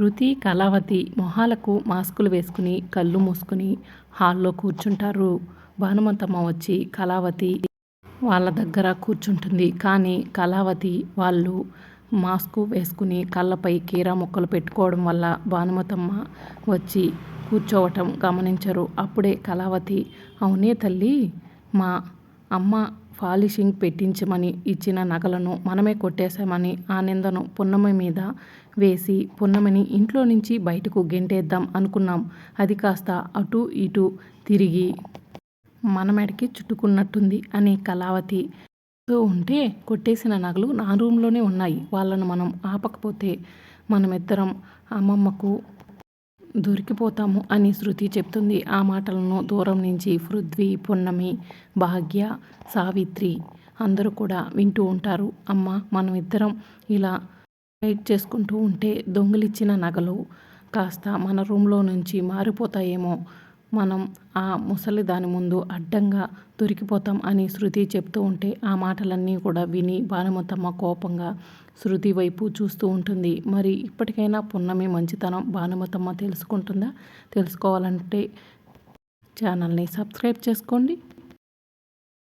రుతి కళావతి మొహాలకు మాస్కులు వేసుకుని కళ్ళు మూసుకుని హాల్లో కూర్చుంటారు. భానుమంతమ్మ వచ్చి కళావతి వాళ్ళ దగ్గర కూర్చుంటుంది. కానీ కళావతి వాళ్ళు మాస్కు వేసుకుని కళ్ళపై కీరా ముక్కలు పెట్టుకోవడం వల్ల భానుమతమ్మ వచ్చి కూర్చోవటం గమనించరు. అప్పుడే కళావతి అవునే తల్లి మా అమ్మ పాలిషింగ్ పెట్టించమని ఇచ్చిన నగలను మనమే కొట్టేశామని ఆ నిందను పున్నమి మీద వేసి పున్నమిని ఇంట్లో నుంచి బయటకు గెంటేద్దాం అనుకున్నాం. అది కాస్త అటు ఇటు తిరిగి మన మెడకి చుట్టుకున్నట్టుంది అని కళావతి. ఉంటే కొట్టేసిన నగలు నా రూమ్లోనే ఉన్నాయి. వాళ్ళను మనం ఆపకపోతే మనమిద్దరం అమ్మమ్మకు దొరికిపోతాము అని శృతి చెప్తుంది. ఆ మాటలను దూరం నుంచి పృథ్వీ పున్నమి భాగ్య సావిత్రి అందరూ కూడా వింటూ ఉంటారు. అమ్మ మనం ఇద్దరం ఇలా వెయిట్ చేసుకుంటూ ఉంటే దొంగిలిచ్చిన నగలు కాస్త మన రూమ్లో నుంచి మారిపోతాయేమో మనం ఆ ముసలి దాని ముందు అడ్డంగా దొరికిపోతాం అని శృతి చెప్తూ ఉంటే ఆ మాటలన్నీ కూడా విని భానుమతమ్మ కోపంగా శృతి వైపు చూస్తూ ఉంటుంది. మరి ఇప్పటికైనా పున్నమి మంచితనం భానుమతమ్మ తెలుసుకుంటుందా? తెలుసుకోవాలంటే ఛానల్ని సబ్స్క్రైబ్ చేసుకోండి.